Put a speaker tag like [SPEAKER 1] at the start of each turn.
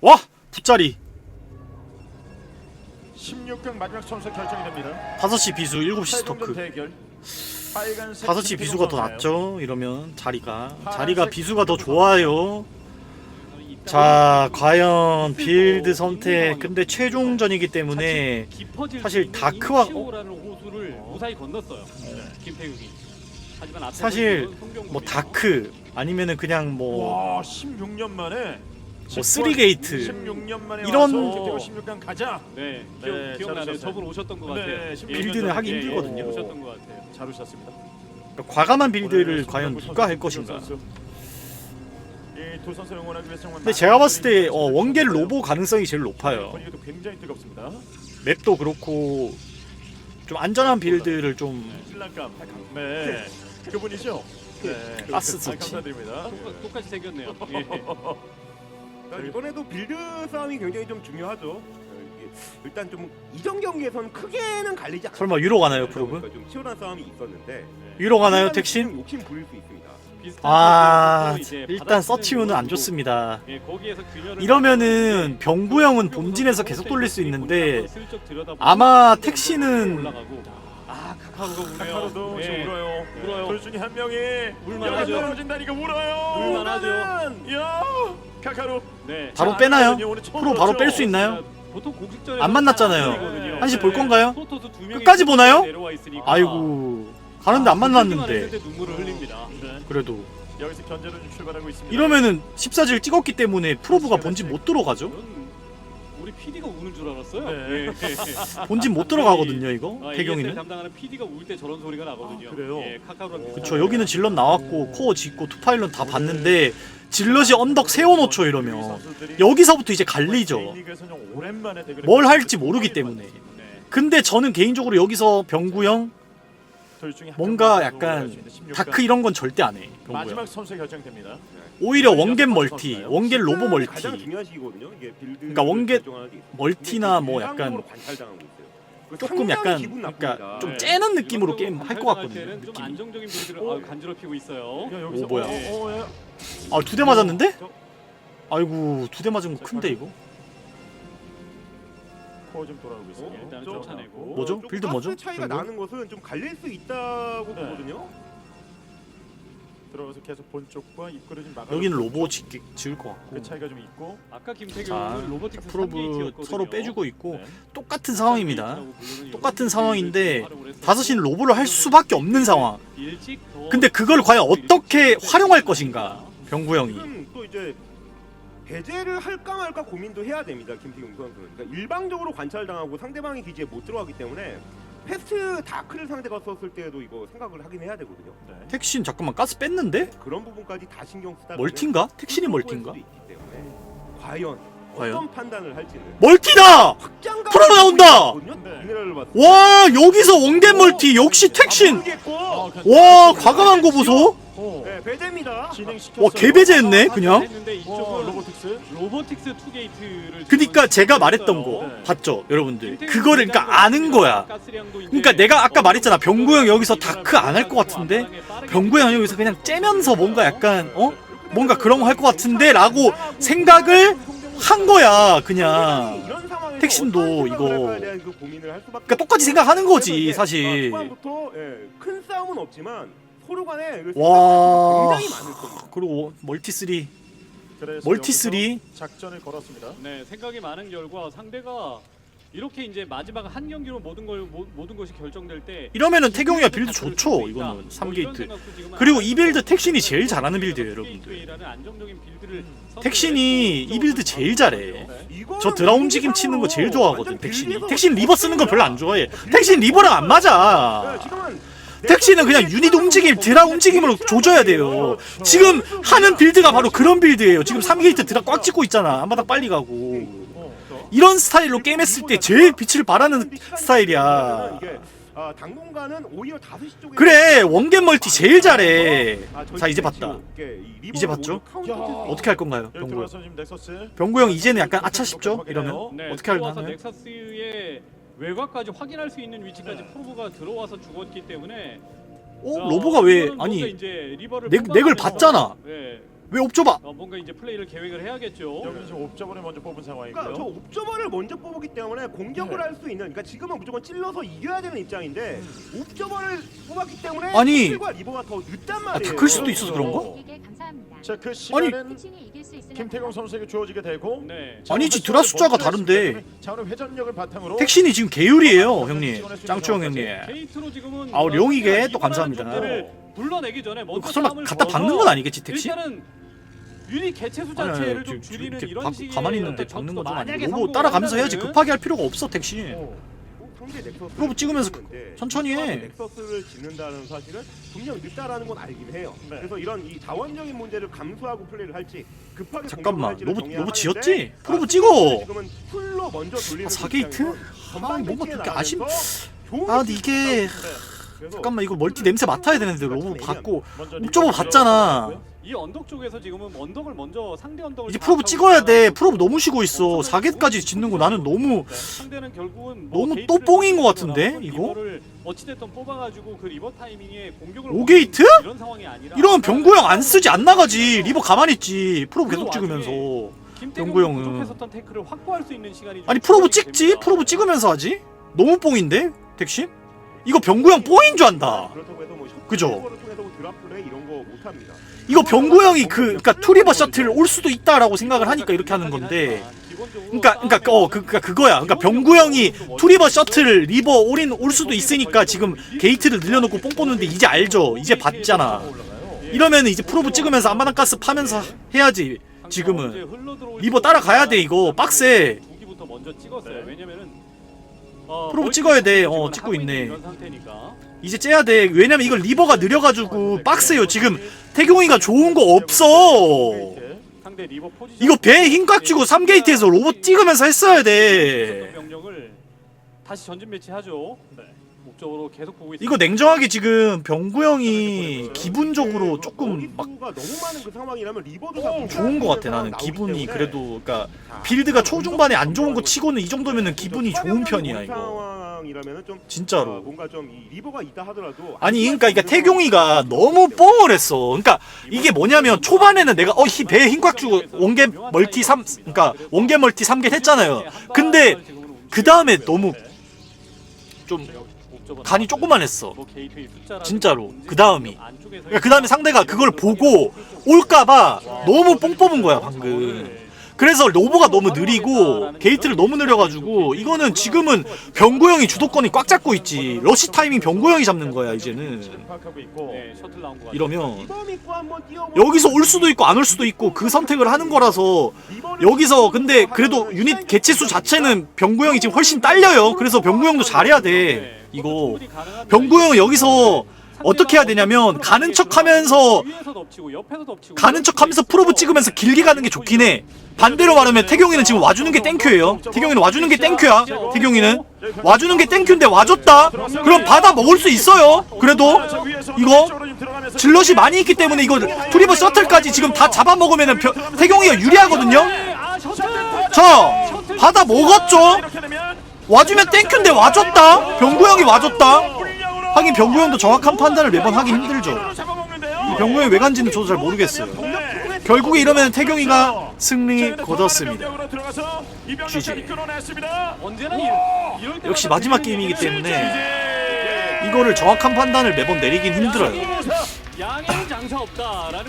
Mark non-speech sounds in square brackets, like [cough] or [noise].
[SPEAKER 1] 와 붓자리
[SPEAKER 2] 16강 마지막 선수 결정이 됩니다.
[SPEAKER 1] 5시 비수 7시
[SPEAKER 2] 최종전
[SPEAKER 1] 스토크
[SPEAKER 2] 대결. 빨간색
[SPEAKER 1] 5시
[SPEAKER 2] 김태경
[SPEAKER 1] 비수가 더. 낫죠 이러면 자리가 자리가 비수가 더 좋아요 자 과연 빌드 선택 근데 최종전이기 때문에 사실 다크와-
[SPEAKER 3] 앞에
[SPEAKER 1] 사실. 뭐 다크 아니면은 그냥
[SPEAKER 2] 뭐와 16년 만에
[SPEAKER 1] 뭐 쓰리게이트
[SPEAKER 2] 16년 만에
[SPEAKER 1] 이런-
[SPEAKER 2] 와서 16강 가자.
[SPEAKER 3] 네, 기억,
[SPEAKER 2] 네,
[SPEAKER 3] 기억나네요.
[SPEAKER 2] 잘하셨어요.
[SPEAKER 3] 저분 오셨던 것
[SPEAKER 2] 네,
[SPEAKER 3] 같아요.
[SPEAKER 2] 십육
[SPEAKER 3] 예,
[SPEAKER 1] 빌드는 하기
[SPEAKER 3] 예,
[SPEAKER 1] 힘들거든요.
[SPEAKER 3] 예, 오셨던 것 같아요.
[SPEAKER 2] 잘 오셨습니다.
[SPEAKER 1] 그러니까 과감한 빌드를 과연 누가 할 것인가.
[SPEAKER 2] 이두 선수 응원하기 위해서 정말
[SPEAKER 1] 근데 제가 봤을 때 어, 원겔 로보 가능성이 제일 높아요
[SPEAKER 2] 분위기도 굉장히 뜨겁습니다.
[SPEAKER 1] 맵도 그렇고 좀 안전한 빌드를 좀
[SPEAKER 2] 신랑감. 네. 그분이죠. 네.
[SPEAKER 1] 가스
[SPEAKER 2] 아,
[SPEAKER 1] 좋지.
[SPEAKER 2] 감사드립니다.
[SPEAKER 3] 똑같- 똑같이 생겼네요. 예. [laughs]
[SPEAKER 4] 이번에도 빌드 싸움이 굉장히 좀 중요하죠. 일단 좀 이전 경기에선 크게는 갈리지 않았어요.
[SPEAKER 1] 설마 유로 가나요, 프로브?
[SPEAKER 4] 그러니까 좀 치열한 싸움이 있었는데
[SPEAKER 1] 위로 가나요
[SPEAKER 4] 순간에
[SPEAKER 1] 택신?
[SPEAKER 4] 좀 욕심 부릴 수 있습니다.
[SPEAKER 3] 비슷한
[SPEAKER 1] 아
[SPEAKER 3] 이제
[SPEAKER 1] 일단
[SPEAKER 3] 받아치는
[SPEAKER 1] 서치우는 안 좋습니다
[SPEAKER 3] 예, 거기에서 균열을
[SPEAKER 1] 이러면은 병구 형은 본진에서 계속 돌릴 수 있는데 아마 택시는
[SPEAKER 3] 아 카카오가 우네요.
[SPEAKER 2] 카카로도
[SPEAKER 3] 예.
[SPEAKER 2] 지금 울어요.
[SPEAKER 3] 울어요.
[SPEAKER 2] 둘 중에 한 명이
[SPEAKER 3] 울만하죠.
[SPEAKER 2] 여기 떨어진다니까 울어요.
[SPEAKER 3] 울만하죠.
[SPEAKER 2] 울면은, 야 카카로.
[SPEAKER 3] 네.
[SPEAKER 1] 바로
[SPEAKER 2] 자,
[SPEAKER 1] 빼나요?
[SPEAKER 2] 오늘 처음
[SPEAKER 1] 프로 바로
[SPEAKER 2] 울었죠.
[SPEAKER 1] 뺄수 있나요?
[SPEAKER 3] 보통 공식전에
[SPEAKER 1] 안 만났잖아요. 한시 볼 건가요? 끝까지 보나요? 아이고 가는데 안 만났는데
[SPEAKER 3] 눈물을 흘립니다.
[SPEAKER 2] 네.
[SPEAKER 1] 그래도
[SPEAKER 2] 여기서 견제로 좀 출발하고 있습니다.
[SPEAKER 1] 이러면은 14질 찍었기 때문에 프로브가 본진 못 들어가죠?
[SPEAKER 3] 저는 우리 PD가 우는 줄 알았어요.
[SPEAKER 2] 네.
[SPEAKER 3] 예. [laughs]
[SPEAKER 1] 본진 못 들어가거든요 이거
[SPEAKER 3] 아,
[SPEAKER 1] 태경이는
[SPEAKER 3] 담당하는 PD가 울 때 저런 소리가 나거든요.
[SPEAKER 2] 아, 그래요?
[SPEAKER 3] 예, 카카오랑 비슷한
[SPEAKER 1] 그쵸 여기는 질럿 나왔고 코어 짓고 투파일런 다 봤는데 질럿이 언덕 세워놓죠 이러면 여기서부터 이제 갈리죠 뭘 할지 모르기 때문에
[SPEAKER 3] 네.
[SPEAKER 1] 근데 저는 개인적으로 여기서 병구 형 뭔가 약간 다크 이런 건 절대 안 해 병구 형
[SPEAKER 2] 마지막 선수 결정됩니다.
[SPEAKER 1] 오히려 원겟 멀티 원겟 로보 멀티
[SPEAKER 4] 가장 중요한 시기거든요. 이게 빌드
[SPEAKER 1] 그러니까 원겟 멀티나 뭐 약간
[SPEAKER 4] 관찰당하고 있어요. 그
[SPEAKER 1] 조금
[SPEAKER 4] 상당히
[SPEAKER 1] 약간
[SPEAKER 4] 기분
[SPEAKER 1] 그러니까
[SPEAKER 4] 나쁩니다.
[SPEAKER 1] 좀
[SPEAKER 3] 네.
[SPEAKER 1] 째는 느낌으로 게임 할 것 같거든요
[SPEAKER 3] 좀
[SPEAKER 1] 느낌
[SPEAKER 3] 안정적인 빌드를
[SPEAKER 2] 오.
[SPEAKER 3] 아, 간지럽히고 있어요.
[SPEAKER 2] 야, 여기서
[SPEAKER 1] 오, 뭐야.
[SPEAKER 2] 어, 어, 어,
[SPEAKER 1] 아두 대 맞았는데?
[SPEAKER 4] 저-
[SPEAKER 1] 아이고 두 대 맞은 거 큰데 이거?
[SPEAKER 2] 코어 좀 돌아오고 있어요.
[SPEAKER 3] 예, 일단은
[SPEAKER 2] 좀
[SPEAKER 3] 쫓아내고.
[SPEAKER 1] 뭐죠?
[SPEAKER 4] 좀
[SPEAKER 1] 빌드
[SPEAKER 4] 가스
[SPEAKER 1] 뭐죠?
[SPEAKER 4] 차이가
[SPEAKER 1] 병구?
[SPEAKER 4] 나는 것은 좀 갈릴 수 있다고
[SPEAKER 2] 네.
[SPEAKER 4] 보거든요.
[SPEAKER 2] 들어가서 계속 본 쪽과 입구를 좀 막아.
[SPEAKER 1] 여기는 로보 짓, 지을 것 같고
[SPEAKER 2] 그 차이가 좀 있고.
[SPEAKER 3] 아까
[SPEAKER 1] 자,
[SPEAKER 3] 김태경은 로보틱스
[SPEAKER 1] 프로브
[SPEAKER 3] 3게이트였거든요.
[SPEAKER 1] 서로 빼주고 있고
[SPEAKER 2] 네.
[SPEAKER 1] 똑같은 상황입니다
[SPEAKER 3] 네,
[SPEAKER 1] 똑같은 상황인데 5시는 로보를 할 수밖에 없는 상황 근데 그걸 과연 어떻게 활용할 것인가 병구 형이
[SPEAKER 4] 지금 또 이제 배제를 할까 말까 고민도 해야 됩니다. 김태경 선수는. 그러니까 일방적으로 관찰당하고 상대방의 기지에 못 들어가기 때문에 패스트 다크를 상대가 썼을 때도 이거 생각을 하긴 해야 되거든요.
[SPEAKER 2] 네.
[SPEAKER 1] 택신 잠깐만 가스 뺐는데?
[SPEAKER 4] 그런 부분까지 다 신경 쓰다
[SPEAKER 1] 멀티인가? 택신이 멀티인가?
[SPEAKER 4] 과연,
[SPEAKER 1] 과연?
[SPEAKER 4] 어떤 판단을 할지는
[SPEAKER 1] 멀티다!
[SPEAKER 4] 확장감
[SPEAKER 1] 프로브 나온다!
[SPEAKER 2] 네.
[SPEAKER 4] 미네랄을 봤을
[SPEAKER 1] 와 여기서 원겟 멀티 역시 택신
[SPEAKER 4] 모르겠고
[SPEAKER 2] 아,
[SPEAKER 1] 와 과감한 거 보소
[SPEAKER 2] 어.
[SPEAKER 4] 네, 배제입니다.
[SPEAKER 2] 진행시켰어요.
[SPEAKER 1] 와 개배제했네 그냥
[SPEAKER 3] 했는데.
[SPEAKER 2] 로보틱스
[SPEAKER 3] 2게이트를
[SPEAKER 1] 그니까 제가 말했던 거
[SPEAKER 2] 네.
[SPEAKER 1] 봤죠 여러분들? 그거를 그니까 아는 거야. 그러니까 내가 아까 말했잖아. 병구 형 여기서 다크 안 할 것 같은데? 병구 형 여기서 그냥 째면서 뭔가 약간 어? 뭔가 그런 거 할 것 같은데 라고 생각을 한 거야 그냥. 택신도
[SPEAKER 4] 생각을
[SPEAKER 1] 이거-
[SPEAKER 4] 그
[SPEAKER 1] 그러니까 똑같이 생각하는 거지 사실.
[SPEAKER 4] 아, 예, 큰 싸움은 없지만 서로 간에 그
[SPEAKER 1] 와. 그리고 멀티 3
[SPEAKER 2] 그래서
[SPEAKER 1] 멀티
[SPEAKER 2] 여기서
[SPEAKER 1] 3
[SPEAKER 2] 작전을 걸었습니다.
[SPEAKER 3] 네, 생각이 많은 결과 상대가 이렇게 이제 마지막 한 경기로 모든 걸 모, 모든 것이 결정될 때
[SPEAKER 1] 이러면은 태경이가 빌드 좋죠 이거는. 3게이트 그리고 이 빌드 택신이 제일 잘하는 빌드예요 여러분들. 택신이 이 빌드 제일 잘해
[SPEAKER 4] 이거는
[SPEAKER 1] 저 드라 움직임 치는 거 제일 좋아하거든 택신이. 택신 리버 쓰는 거 별로 안 좋아해. 택신 리버랑 안
[SPEAKER 4] 네,
[SPEAKER 1] 맞아.
[SPEAKER 4] 지금은
[SPEAKER 1] 택시는 그냥 유닛 움직임, 드라 움직임으로 조져야 돼요. 지금 하는 빌드가 바로 그런 빌드예요. 지금 3게이트 드라 꽉 찍고 있잖아. 한바닥 빨리 가고.
[SPEAKER 2] 어.
[SPEAKER 1] 이런 스타일로 게임했을 때 제일 빛을 발하는 스타일이야.
[SPEAKER 4] 당분간은 오히려 5시 쪽에
[SPEAKER 1] 그래, 원겟 멀티 제일 잘해. 자, 이제 봤다. 이제 봤죠? 어떻게 할 건가요, 병구 형? 병구 형 이제는 약간 아차 싶죠? 이러면?
[SPEAKER 3] 네,
[SPEAKER 1] 어떻게
[SPEAKER 3] 들어 외곽까지 확인할 수 있는 위치까지
[SPEAKER 2] 네.
[SPEAKER 3] 프로브가 들어와서 죽었기 때문에
[SPEAKER 1] 어?
[SPEAKER 3] 자,
[SPEAKER 1] 로보가 왜
[SPEAKER 3] 이거는 뭔가
[SPEAKER 1] 아니
[SPEAKER 3] 이제 리버를
[SPEAKER 1] 넥- 넥을
[SPEAKER 3] 뽑아내면서-
[SPEAKER 1] 봤잖아.
[SPEAKER 3] 네,
[SPEAKER 1] 왜 옵저바?
[SPEAKER 3] 어, 뭔가 이제 플레이를 계획을 해야겠죠.
[SPEAKER 2] 여기서 지금 옵저버를 먼저 뽑은 상황이고요.
[SPEAKER 4] 그러니까 저 옵저버를 먼저 뽑았기 때문에 공격을
[SPEAKER 2] 네.
[SPEAKER 4] 할 수 있는 그러니까 지금은 무조건 찔러서 이겨야 되는 입장인데 옵저버를 뽑았기 때문에
[SPEAKER 1] 아니.
[SPEAKER 4] 리버가 더 늦단
[SPEAKER 1] 아,
[SPEAKER 4] 말이에요.
[SPEAKER 1] 다클 수도 있어서 그런 거?
[SPEAKER 5] 이게 감사합니다.
[SPEAKER 2] 자, 그
[SPEAKER 1] 아니.
[SPEAKER 2] 시간은
[SPEAKER 5] 수
[SPEAKER 2] 김태경 선수에게 주어지게 되고
[SPEAKER 3] 네.
[SPEAKER 2] 자,
[SPEAKER 1] 아니지, 드라 숫자가 다른데.
[SPEAKER 2] 자, 회전력을 바탕으로
[SPEAKER 1] 택신이 지금 계율이에요, 형님. 짱추형 형님.
[SPEAKER 3] 게이트로 지금은
[SPEAKER 1] 아우, 룡이게 또 감사합니다.
[SPEAKER 3] 불러내기 전에 먼저
[SPEAKER 1] 설마
[SPEAKER 3] 싸움을
[SPEAKER 1] 갖다
[SPEAKER 3] 걸어서
[SPEAKER 1] 박는 건 아니겠지, 택신?
[SPEAKER 3] 일단은 유리 개체 수
[SPEAKER 1] 아니, 아니,
[SPEAKER 3] 자체를
[SPEAKER 1] 지금
[SPEAKER 3] 좀 줄이는
[SPEAKER 1] 이렇게
[SPEAKER 3] 이런
[SPEAKER 1] 박-
[SPEAKER 3] 식의
[SPEAKER 1] 가만히 있는데 박는 건좀 아니고 따라가면서 해야지 급하게 할 필요가 없어 택신
[SPEAKER 2] 어.
[SPEAKER 4] 넥서스
[SPEAKER 1] 프로브 찍으면서 천천히 해.
[SPEAKER 4] 넥서스를 짓는다는 사실은 분명 늦다라는 건 알긴 해요.
[SPEAKER 2] 네.
[SPEAKER 4] 그래서 이런 이 자원적인 문제를 감수하고 플레이를 할지 급하게
[SPEAKER 1] 잠깐만 로브 로브 지었지? 프로브
[SPEAKER 4] 아,
[SPEAKER 1] 찍어
[SPEAKER 4] 지금은 풀로 먼저 돌리는
[SPEAKER 1] 아,
[SPEAKER 4] 그
[SPEAKER 1] 4게이트?
[SPEAKER 4] 입장에선
[SPEAKER 1] 아, 뭔가 그렇게 아쉽- 아 근데 이게
[SPEAKER 4] 그래서
[SPEAKER 1] 잠깐만 이거 멀티 냄새 맡아야 되는데 로브 받고 옵저버 봤잖아.
[SPEAKER 3] 이 언덕 쪽에서 지금은 언덕을 먼저 상대 언덕을
[SPEAKER 1] 이제 프로브 찍어야 돼 프로브 너무 쉬고 있어 4개까지 짓는 거 나는 너무
[SPEAKER 3] 네, 상대는 결국은
[SPEAKER 1] 너무
[SPEAKER 3] 게이트를
[SPEAKER 1] 또뽕인 것 같은데, 이거?
[SPEAKER 3] 리버를 어찌됐든 뽑아가지고 그 리버 타이밍에 공격을
[SPEAKER 1] 오 게이트?
[SPEAKER 3] 원하는 이런 상황이 아니라
[SPEAKER 1] 이러면 병구 형안 쓰지 안 나가지 리버 가만히 있지 프로브 계속 찍으면서 병구 형은.
[SPEAKER 3] 부족했었던 태클을 확보할 수 있는 시간이 좀
[SPEAKER 1] 아니 프로브 찍지
[SPEAKER 3] 때문에
[SPEAKER 1] 프로브 찍으면서 하지 너무 뽕인데 택신? 이거 병구 형 뽕인 줄 안다
[SPEAKER 4] 뭐
[SPEAKER 1] 그죠?
[SPEAKER 4] 드랍 플레이 이런 거 못 합니다.
[SPEAKER 1] 이거 병구 형이 그 그러니까 투리버 셔틀 올 수도 있다라고 생각을 하니까 이렇게 하는 건데 그러니까 그러니까 어 그, 그러니까 그거야. 그러니까 병구 형이 투리버 셔틀 리버 올인 올 수도 있으니까 지금 게이트를 늘려놓고 뽕 뽑는데 이제 알죠. 이제 봤잖아. 이러면 이제 프로브 찍으면서 안마당 가스 파면서 해야지. 지금은 리버 따라가야 돼 이거 빡세.
[SPEAKER 3] 두기부터 먼저 찍었어요.
[SPEAKER 2] 네.
[SPEAKER 3] 왜냐면은 어,
[SPEAKER 1] 프로브 찍어야 돼.
[SPEAKER 3] 지금은
[SPEAKER 1] 어,
[SPEAKER 3] 하고
[SPEAKER 1] 찍고 있네.
[SPEAKER 3] 이런 상태니까.
[SPEAKER 1] 이제 째야 돼. 왜냐면 이거 리버가 느려가지고 빡세요. 지금 태경이가 좋은 거 없어. 이거 배에 힘 꽉 주고 3게이트에서 로봇 찍으면서 했어야 돼.
[SPEAKER 3] 다시 전진 배치하죠.
[SPEAKER 2] 네.
[SPEAKER 3] 목적으로 계속 보고 있습니다.
[SPEAKER 1] 이거 냉정하게 지금 병구 형이 기분적으로 조금 막
[SPEAKER 4] 머리수가 너무 많은 그 상황이라면 리버도
[SPEAKER 2] 어,
[SPEAKER 1] 좋은 것 같아 나는 기분이. 그래도 그러니까 빌드가 초중반에 안 좋은 거 치고는 이 정도면은 기분이 좋은 편이야 이거.
[SPEAKER 4] 상황이라면은 좀 어,
[SPEAKER 1] 진짜로.
[SPEAKER 4] 뭔가 좀이 리버가 있다 하더라도
[SPEAKER 1] 아니 그러니까 그러니까 태경이가 너무 뻥을 했어. 그러니까 이게 뭐냐면 초반에는 내가 어 히- 배에 힘꽉 주고 원개 멀티 3 그러니까 원개 멀티 3개 했잖아요. 근데 그 다음에 너무 좀 간이 조그만했어 진짜로. 그 다음이. 그러니까 그 다음에 상대가 그걸 보고 올까봐 너무 뽕 뽑은 거야 방금 그래서 로보가 너무 느리고 게이트를 너무 느려가지고 이거는 지금은 병구 형이 주도권이 꽉 잡고 있지. 러시 타이밍 병구 형이 잡는 거야 이제는.
[SPEAKER 3] 네.
[SPEAKER 1] 이러면 여기서 올 수도 있고 안 올 수도 있고 그 선택을 하는 거라서 여기서 근데 그래도 유닛 개체수 자체는 병구 형이 지금 훨씬 딸려요. 그래서 병구 형도 잘해야 돼 이거. 병구 형은 여기서 어떻게 해야 되냐면 가는 척하면서 가는 척하면서 프로브 찍으면서 길게 가는 게 좋긴 해. 반대로 말하면 태경이는 지금 와주는 게 땡큐예요. 태경이는 와주는 게 땡큐야. 태경이는 와주는 게 땡큐인데 와줬다? 그럼 받아 먹을 수 있어요. 그래도
[SPEAKER 2] 자,
[SPEAKER 1] 이거 질럿이 많이 있기 때문에 이거 투리버 셔틀까지 지금 다 잡아먹으면은 벼- 태경이가 유리하거든요? 저 받아 먹었죠? 와주면 땡큐인데 와줬다? 병구 형이 와줬다 하긴 병구 형도 정확한 판단을 매번 하기 힘들죠. 이 병구 형이 왜 간지는 저도 잘 모르겠어요. 결국에 이러면 태경이가 승리 거뒀습니다. GG. 역시 마지막 게임이기 때문에 이거를 정확한 판단을 매번 내리긴 힘들어요.
[SPEAKER 3] 양에는 장사 없다라는